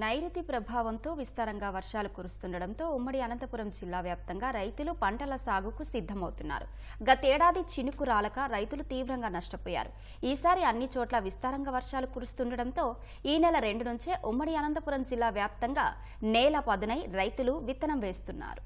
నైరుతి ప్రభావంతో విస్తారంగా వర్షాలు కురుస్తుండటంతో ఉమ్మడి అనంతపురం జిల్లా వ్యాప్తంగా రైతులు పంటల సాగుకు సిద్ధమవుతున్నారు. గతేడాది చినుకు రాలక రైతులు తీవ్రంగా నష్టపోయారు. ఈసారి అన్ని చోట్ల విస్తారంగా వర్షాలు కురుస్తుండటంతో ఈ నెల రెండు నుంచే ఉమ్మడి అనంతపురం జిల్లా వ్యాప్తంగా నేల పదునై రైతులు విత్తనం వేస్తున్నారు.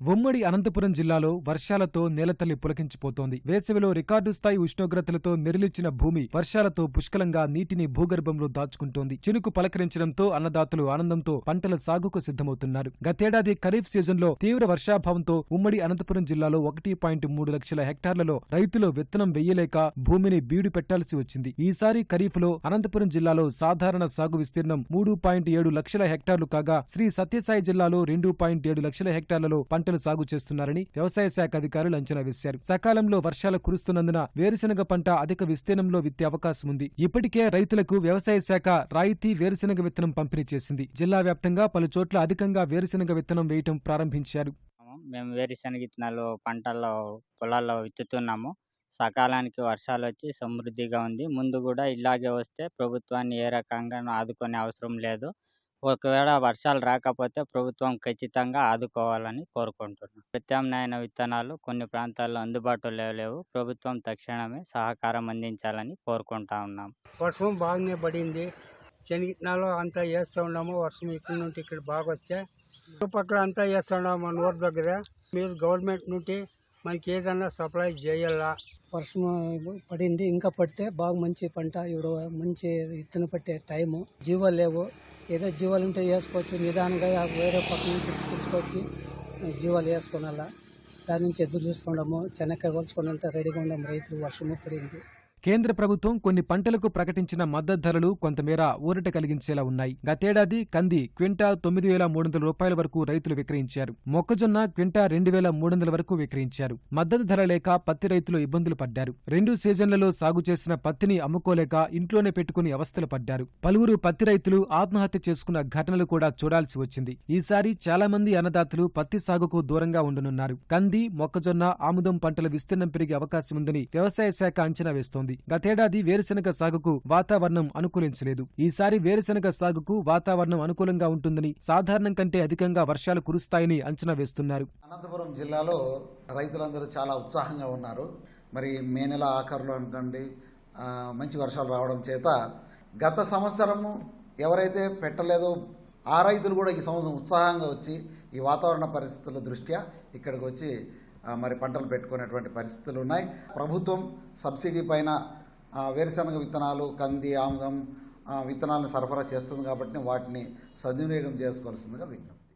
ఉమ్మడి అనంతపురం జిల్లాలో వర్షాలతో నేలతల్లి పులకించిపోతోంది. వేసవిలో రికార్డు స్థాయి ఉష్ణోగ్రతలతో నెరిలిచ్చిన భూమి వర్షాలతో పుష్కలంగా నీటిని భూగర్భంలో దాచుకుంటోంది. చినుకు పలకరించడంతో అన్నదాతలు ఆనందంతో పంటల సాగుకు సిద్ధమవుతున్నారు. గతేడాది ఖరీఫ్ సీజన్లో తీవ్ర వర్షాభావంతో ఉమ్మడి అనంతపురం జిల్లాలో ఒకటి పాయింట్ మూడు లక్షల హెక్టార్లలో రైతులు విత్తనం వెయ్యలేక భూమిని బీడు పెట్టాల్సి వచ్చింది. ఈసారి ఖరీఫ్లో అనంతపురం జిల్లాలో సాధారణ సాగు విస్తీర్ణం మూడు పాయింట్ ఏడు లక్షల హెక్టార్లు కాగా శ్రీ సత్యసాయి జిల్లాలో రెండు పాయింట్ ఏడు లక్షల హెక్టార్లలో పంటలు సాగు చేస్తున్నారని వ్యవసాయ శాఖ అధికారులు అంచనా వేశారు. సకాలంలో వర్షాలు కురుస్తున్నందున వేరుశెనగ పంట అధిక విస్తీర్ణంలో విత్తే అవకాశం ఉంది. ఇప్పటికే రైతులకు వ్యవసాయ శాఖ రాయితీ వేరుశెనగ విత్తనం పంపిణీ చేసింది. జిల్లా వ్యాప్తంగా పలు చోట్ల అధికంగా వేరుశెనగ విత్తనం వేయటం ప్రారంభించారు. మేము వేరుశెనగ విత్తనాలు పంటల్లో పొలాల్లో విత్తుతున్నాము. సకాలానికి వర్షాలు వచ్చి సమృద్ధిగా ఉంది. ముందు కూడా ఇలాగే వస్తే ప్రభుత్వాన్ని ఏ రకంగా ఆదుకునే అవసరం లేదు. ఒకవేళ వర్షాలు రాకపోతే ప్రభుత్వం ఖచ్చితంగా ఆదుకోవాలని కోరుకుంటున్నాం. ప్రత్యామ్నాయ విత్తనాలు కొన్ని ప్రాంతాల్లో అందుబాటులో లేవు. ప్రభుత్వం తక్షణమే సహకారం అందించాలని కోరుకుంటా ఉన్నాం. వర్షం బాగానే పడింది. శనగిత్తనాలు అంతా వేస్తూ ఉన్నాము. వర్షం ఇక్కడ నుండి ఇక్కడ బాగా వచ్చే. చుట్టుపక్కల అంతా వేస్తూ ఉన్నాము మన ఊరి దగ్గర. మీరు గవర్నమెంట్ నుండి మనకి ఏదన్నా సప్లై చేయాలా? వర్షం పడింది. ఇంకా పడితే బాగా మంచి పంట ఇప్పుడు మంచి విత్తన పట్టే టైము. జీవాలు లేవు. ఏదో జీవాలు ఉంటే వేసుకోవచ్చు నిదానంగా వేరే పక్క నుంచి తీసుకొచ్చి జీవాలు వేసుకోనాలా. దాని నుంచి ఎదురు చూస్తుండము చెనక్కాయ కొలుచుకున్నంత రెడీగా ఉండము రైతులు వర్షము పడింది. కేంద్ర ప్రభుత్వం కొన్ని పంటలకు ప్రకటించిన మద్దతు ధరలు కొంతమేర ఊరట కలిగించేలా ఉన్నాయి. గతేడాది కంది క్వింటా తొమ్మిది వేల మూడు వందల రూపాయల వరకు రైతులు విక్రయించారు. మొక్కజొన్న క్వింటా రెండు వేల మూడు వందల వరకు విక్రయించారు. మద్దతు ధర లేక పత్తి రైతులు ఇబ్బందులు పడ్డారు. రెండు సీజన్లలో సాగు చేసిన పత్తిని అమ్ముకోలేక ఇంట్లోనే పెట్టుకుని అవస్థలు పడ్డారు. పలువురు పత్తి రైతులు ఆత్మహత్య చేసుకున్న ఘటనలు కూడా చూడాల్సి వచ్చింది. ఈసారి చాలా మంది అన్నదాతలు పత్తి సాగుకు దూరంగా ఉండనున్నారు. కంది మొక్కజొన్న ఆముదం పంటల విస్తీర్ణం పెరిగే అవకాశం ఉందని వ్యవసాయ శాఖ అంచనా వేస్తోంది. గతేడాది వేరుశనగ సాగుకు వాతావరణం అనుకూలించలేదు. ఈసారి వేరుశనగ సాగుకు వాతావరణం అనుకూలంగా ఉంటుందని సాధారణం కంటే అధికంగా వర్షాలు కురుస్తాయని అంచనా వేస్తున్నారు. అనంతపురం జిల్లాలో రైతులందరూ చాలా ఉత్సాహంగా ఉన్నారు. మరి మే నెల ఆఖరులో అనుకోండి మంచి వర్షాలు రావడం చేత గత సంవత్సరము ఎవరైతే పెట్టలేదో ఆ రైతులు కూడా ఈ సంవత్సరం ఉత్సాహంగా వచ్చి ఈ వాతావరణ పరిస్థితుల దృష్ట్యా ఇక్కడికి వచ్చి మరి పంటలు పెట్టుకునేటువంటి పరిస్థితులు ఉన్నాయి. ప్రభుత్వం సబ్సిడీ పైన వేరుశనగ విత్తనాలు కంది ఆముదం విత్తనాలను సరఫరా చేస్తుంది కాబట్టి వాటిని సద్వినియోగం చేసుకోవాల్సిందిగా విజ్ఞప్తి.